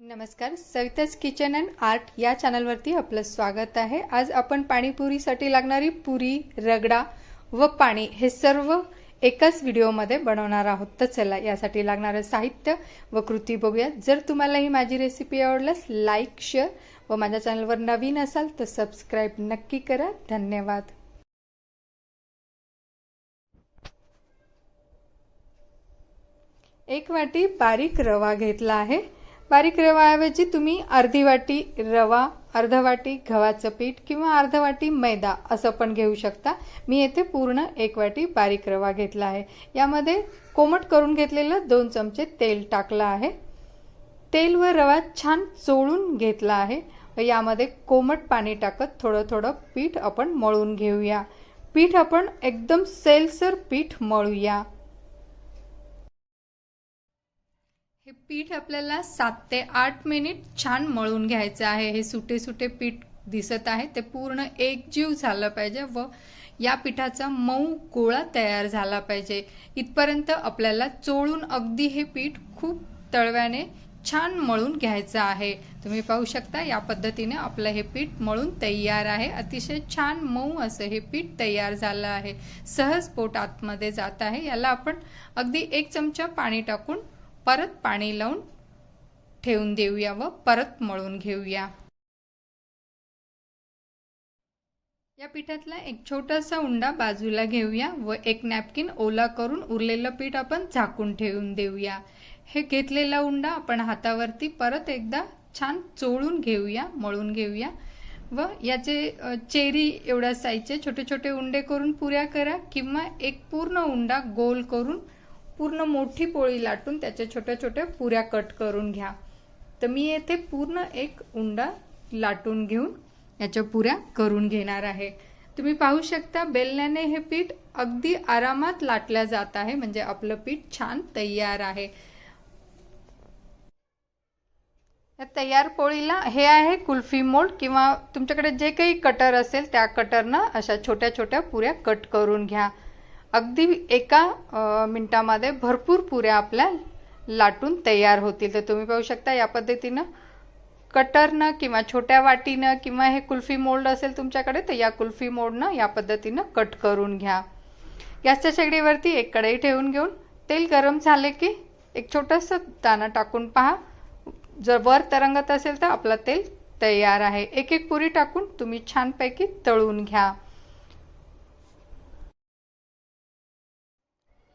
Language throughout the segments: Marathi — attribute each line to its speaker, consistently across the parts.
Speaker 1: नमस्कार सविताज किचन अँड आर्ट या चॅनलवरती आपलं स्वागत आहे. आज आपण पाणीपुरीसाठी लागणारी पुरी रगडा व पाणी हे सर्व एकाच व्हिडिओमध्ये बनवणार आहोत. तर चला यासाठी लागणारं साहित्य व कृती बघूया. जर तुम्हाला ही माझी रेसिपी आवडल्यास लाईक शेअर व माझ्या चॅनलवर नवीन असाल तर सबस्क्राईब नक्की करा. धन्यवाद. एक वाटी बारीक रवा घेतला आहे. बारीक रवाऐवजी तुम्ही अर्धी वाटी रवा अर्ध वाटी गव्हाचं पीठ किंवा अर्ध वाटी मैदा असं पण घेऊ शकता. मी येथे पूर्ण एक वाटी बारीक रवा घेतला आहे. यामध्ये कोमट करून घेतलेलं दोन चमचे तेल टाकलं आहे. तेल व रवा छान चोळून घेतला आहे. व यामध्ये कोमट पाणी टाकत थोडं थोडं पीठ आपण मळून घेऊया. पीठ आपण एकदम सेलसर पीठ मळूया हे पीठ आपल्याला सात ते आठ मिनिट छान मळून घ्यायचं आहे. हे सुटे सुटे पीठ दिसत आहे. ते पूर्ण एकजीव झालं पाहिजे व या पिठाचा मऊ गोळा तयार झाला पाहिजे. इथपर्यंत आपल्याला चोळून अगदी हे पीठ खूप तळव्याने छान मळून घ्यायचं आहे. तुम्ही पाहू शकता या पद्धतीने आपलं हे पीठ मळून तयार आहे. अतिशय छान मऊ असं हे पीठ तयार झालं आहे. सहज पोट आतमध्ये जात आहे. याला आपण अगदी एक चमचा पाणी टाकून परत पाणी लावून ठेवून देऊया व परत मळून घेऊया. या पिठातला एक छोटासा उंडा बाजूला घेऊया व एक नॅपकिन ओला करून उरलेलं पीठ आपण झाकून ठेवून देऊया. हे घेतलेला उंडा आपण हातावरती परत एकदा छान चोळून घेऊया मळून घेऊया. व याचे चेरी एवढ्या साईजचे छोटे छोटे उंडे करून पुऱ्या करा किंवा एक पूर्ण उंडा गोल करून पूर्ण मोठी पोळी लाटून त्याच्या छोट्या छोट्या पुऱ्या कट करून घ्या. तर मी येथे पूर्ण एक उंडा लाटून घेऊन याच्या पुऱ्या करून घेणार आहे. तुम्ही पाहू शकता बेलण्याने हे पीठ अगदी आरामात लाटल्या जात आहे म्हणजे आपलं पीठ छान तयार आहे. या तयार पोळीला हे आहे कुल्फी मोल्ड किंवा तुमच्याकडे जे काही कटर असेल त्या कटरनं अशा छोट्या छोट्या पुऱ्या कट करून घ्या. अगदी एका मिनटामध्ये भरपूर पुऱ्या आपल्या लाटून तयार होतील. तर तुम्ही पाहू शकता या पद्धतीनं कटरनं किंवा छोट्या वाटीनं किंवा हे कुल्फी मोल्ड असेल तुमच्याकडे तर या कुल्फी मोल्डनं या पद्धतीनं कट करून घ्या. गॅसच्या शेगडीवरती एक कढई ठेवून घेऊन तेल गरम झाले की एक छोटंसं दाणं टाकून पहा. जर वर तरंगत असेल तर आपलं तेल तयार आहे. एक एक पुरी टाकून तुम्ही छानपैकी तळून घ्या.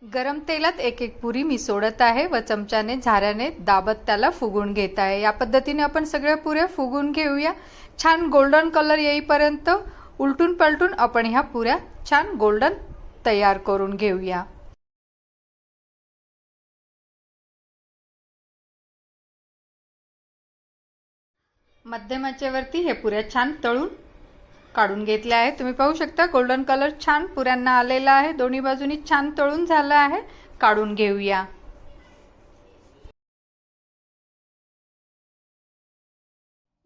Speaker 1: गरम तेलात एक एक पुरी मी सोडत आहे व चमच्याने झाऱ्याने दाबत त्याला फुगून घेत आहे. या पद्धतीने आपण सगळ्या पुऱ्या फुगून घेऊया. छान गोल्डन कलर येईपर्यंत उलटून पलटून आपण ह्या पुऱ्या छान गोल्डन तयार करून घेऊया. मध्यमाच्यावरती हे पुऱ्या छान तळून काढून घेतले आहे. तुम्ही पाहू शकता गोल्डन कलर छान पुऱ्यांना आलेला आहे. दोन्ही बाजूनी छान तळून झालं आहे. काढून घेऊया.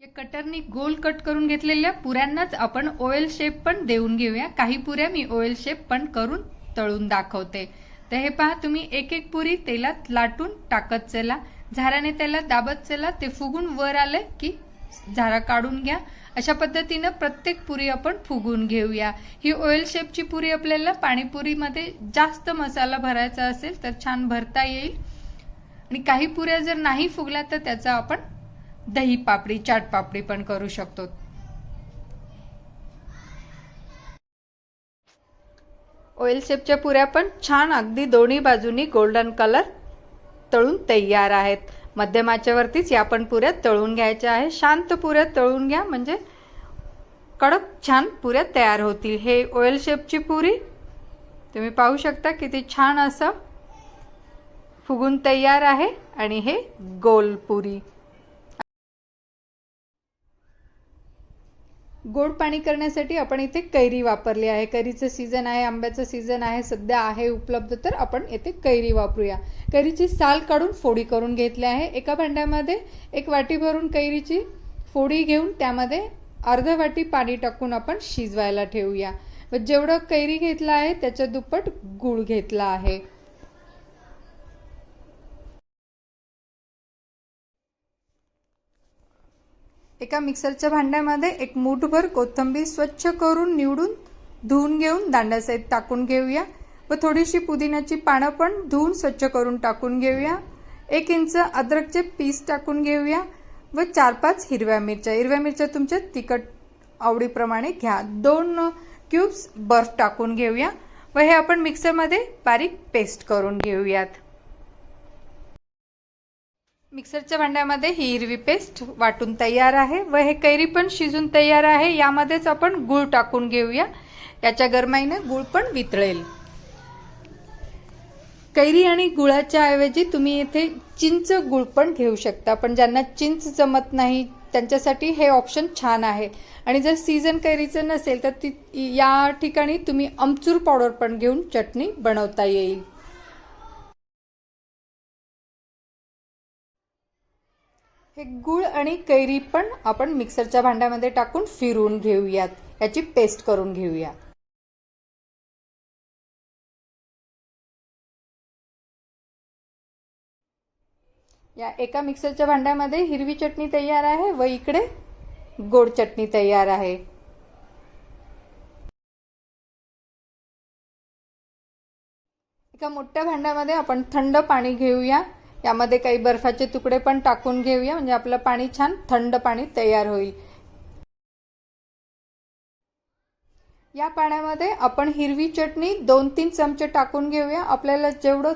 Speaker 1: या कटरनी गोल कट करून घेतलेल्या पुऱ्यांनाच आपण ओएल शेप पण देऊन घेऊया. काही पुऱ्या मी ओएल शेप पण करून तळून दाखवते. तर हे पहा तुम्ही एक एक पुरी तेलात लाटून टाकत चला. झाराने त्याला दाबत चला ते फुगून वर आले की झारा काढून घ्या. अशा पद्धतीनं प्रत्येक पुरी आपण फुगून घेऊया. ही ऑइल शेपची पुरी आपल्याला पाणीपुरीमध्ये जास्त मसाला भरायचा असेल तर छान भरता येईल. आणि काही पुऱ्या जर नाही फुगल्या तर त्याचा आपण दही पापडी चाट पापडी पण करू शकतो. ऑइल शेपच्या पुऱ्या पण छान अगदी दोन्ही बाजूनी गोल्डन कलर तळून तयार आहेत. मध्यमाच्यावरतीच या पण पुऱ्यात तळून घ्यायच्या आहे. शांत पुऱ्यात तळून घ्या म्हणजे कडक छान पुऱ्या तयार होतील. हे ऑइल शेपची पुरी तुम्ही पाहू शकता किती छान असं फुगून तयार आहे. आणि हे गोल पुरी. गोड पाणी करण्यासाठी आपण इथे कैरी वापरली आहे. कैरीचं सीझन आहे आंब्याचं सीझन आहे सध्या आहे उपलब्ध तर आपण येथे कैरी वापरूया. कैरीची साल काढून फोडी करून घेतली आहे. एका भांड्यामध्ये एक वाटी भरून कैरीची फोडी घेऊन त्यामध्ये अर्ध वाटी पाणी टाकून आपण शिजवायला ठेवूया. व जेवढं कैरी घेतलं आहे त्याच्या दुप्पट गूळ घेतला आहे. एका मिक्सरच्या भांड्यामध्ये एक मूठभर कोथिंबीर स्वच्छ करून निवडून धुवून घेऊन दांड्यासहित टाकून घेऊया व थोडीशी पुदिन्याची पानं पण धुवून स्वच्छ करून टाकून घेऊया. एक इंच अद्रकचे पीस टाकून घेऊया व चार पाच हिरव्या मिरच्या. हिरव्या मिरच्या तुमच्या तिखट आवडीप्रमाणे घ्या. दोन क्यूब्स बर्फ टाकून घेऊया व हे आपण मिक्सरमध्ये बारीक पेस्ट करून घेऊयात. मिक्सरच्या भांड्यामध्ये ही हिरवी पेस्ट वाटून तयार आहे व हे कैरी पण शिजून तयार आहे. यामध्येच आपण गूळ टाकून घेऊया. याच्या गरमाईने गूळ पण वितळेल. कैरी आणि गुळाच्या ऐवजी तुम्ही येथे चिंच गुळ पण घेऊ शकता. पण ज्यांना चिंच जमत नाही त्यांच्यासाठी हे ऑप्शन छान आहे. आणि जर सीझन कैरीचं नसेल तर ती या ठिकाणी तुम्ही अमचूर पावडर पण घेऊन चटणी बनवता येईल. हे गुळ आणि कैरी पण आपण मिक्सरच्या भांड्यामध्ये टाकून फिरवून घेऊयात. याची पेस्ट करून घेऊया या एका मिक्सरच्या भांड्यामध्ये हिरवी चटणी तयार आहे व इकडे गोड चटणी तयार आहे. एका मोठ्या भांड्यामध्ये आपण थंड पाणी घेऊया. यामध्ये काही बर्फाचे तुकडे पण टाकून घेऊया. म्हणजे आपलं पाणी छान थंड पाणी तयार होईल. या पाण्यामध्ये आपण हिरवी चटणी दोन तीन चमचे टाकून घेऊया. आपल्याला जेवढं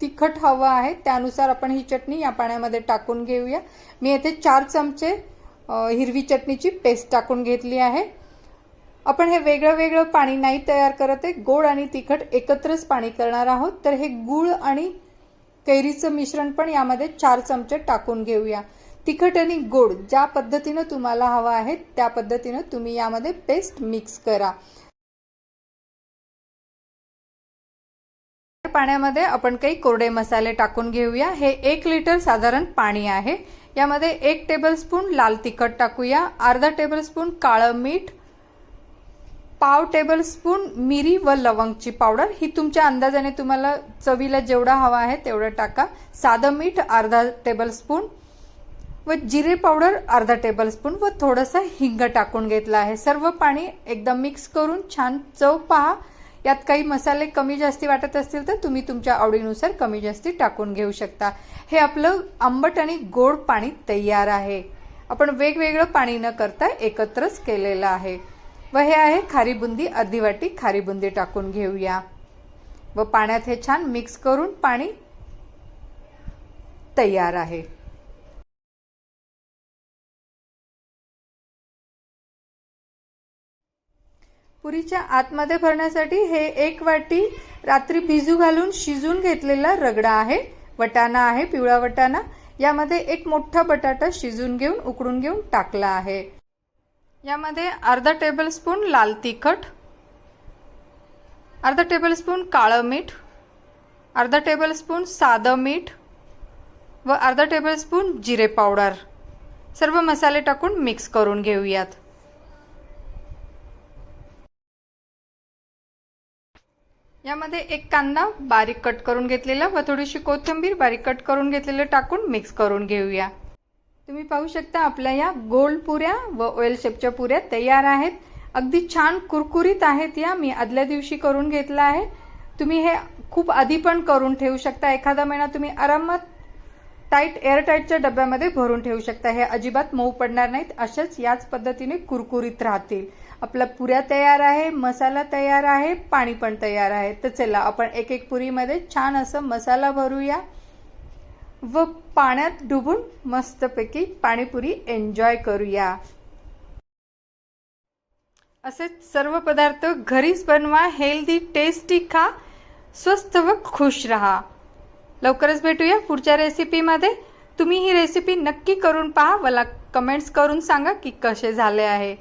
Speaker 1: तिखट हवं आहे त्यानुसार आपण ही चटणी या पाण्यामध्ये टाकून घेऊया. मी येथे चार चमचे हिरवी चटणीची पेस्ट टाकून घेतली आहे. आपण हे वेगळं वेगळं पाणी नाही तयार करत आहे. गोड आणि तिखट एकत्रच पाणी करणार आहोत. तर हे गूळ आणि कैरीचं मिश्रण पण यामध्ये चार चमचे टाकून घेऊया. तिखट आणि गोड ज्या पद्धतीनं तुम्हाला हवं आहे त्या पद्धतीनं तुम्ही यामध्ये पेस्ट मिक्स करा. पाण्यामध्ये आपण काही कोरडे मसाले टाकून घेऊया. हे एक लिटर साधारण पाणी आहे. यामध्ये एक टेबलस्पून लाल तिखट टाकूया. अर्धा टेबलस्पून काळं मीठ पाव टेबलस्पून मिरी व लवंगची पावडर. ही तुमच्या अंदाजाने तुम्हाला चवीला जेवढा हवा आहे तेवढं टाका. साधं मीठ अर्धा टेबलस्पून व जिरे पावडर अर्धा टेबलस्पून व थोडंसं हिंग टाकून घेतलं आहे. सर्व पाणी एकदम मिक्स करून छान चव पहा. यात काही मसाले कमी जास्ती वाटत असतील तर तुम्ही तुमच्या आवडीनुसार कमी जास्ती टाकून घेऊ शकता. हे आपलं आंबट आणि गोड पाणी तयार आहे. आपण वेगवेगळं पाणी न करता एकत्रच केलेलं आहे. व हे आहे खारी बुंदी अर्धी वाटी खारी बुंदी टाकून घेऊया. व पाण्यात हे छान मिक्स करून पाणी तयार आहे. पुरीच्या आतमध्ये भरण्यासाठी हे एक वाटी रात्री भिजू घालून शिजून घेतलेला रगडा आहे वटाणा आहे पिवळा वटाणा. यामध्ये एक मोठा बटाटा शिजून घेऊन उकडून घेऊन टाकला आहे. यामध्ये अर्धा टेबलस्पून लाल तिखट अर्धा टेबलस्पून काळं मीठ अर्धा टेबलस्पून साधं मीठ व अर्धा टेबलस्पून जिरे पावडर. सर्व मसाले टाकून मिक्स करून घेऊयात. यामध्ये एक कांदा बारीक कट करून घेतलेला व थोडीशी कोथिंबीर बारीक कट करून घेतलेलं टाकून मिक्स करून घेऊया. तुम्ही पाहू शकता आपल्या या गोल्ड पुऱ्या व ऑइल शेपच्या पुऱ्या तयार आहेत. अगदी छान कुरकुरीत आहेत या. मी आदल्या दिवशी करून घेतला आहे. तुम्ही हे खूप आधी पण करून ठेवू शकता. एखादा महिना तुम्ही आरामात टाईट एअरटाईटच्या डब्यामध्ये भरून ठेवू शकता. हे अजिबात मऊ पडणार नाहीत. अशाच याच पद्धतीने कुरकुरीत राहतील. आपला पुऱ्या तयार आहे मसाला तयार आहे पाणी पण तयार आहे. तर चला आपण एक एक पुरीमध्ये छान असं मसाला भरूया. व पाण्यात डुबून मस्तपैकी पाणीपुरी एन्जॉय करूया. असेच सर्व पदार्थ घरीच बनवा हेल्दी टेस्टी खा स्वस्त व खुश रहा. लवकरच भेटूया पुढच्या रेसिपीमध्ये तुम्ही ही रेसिपी नक्की करून पहा मला कमेंट्स करून सांगा की कसे झाले आहे.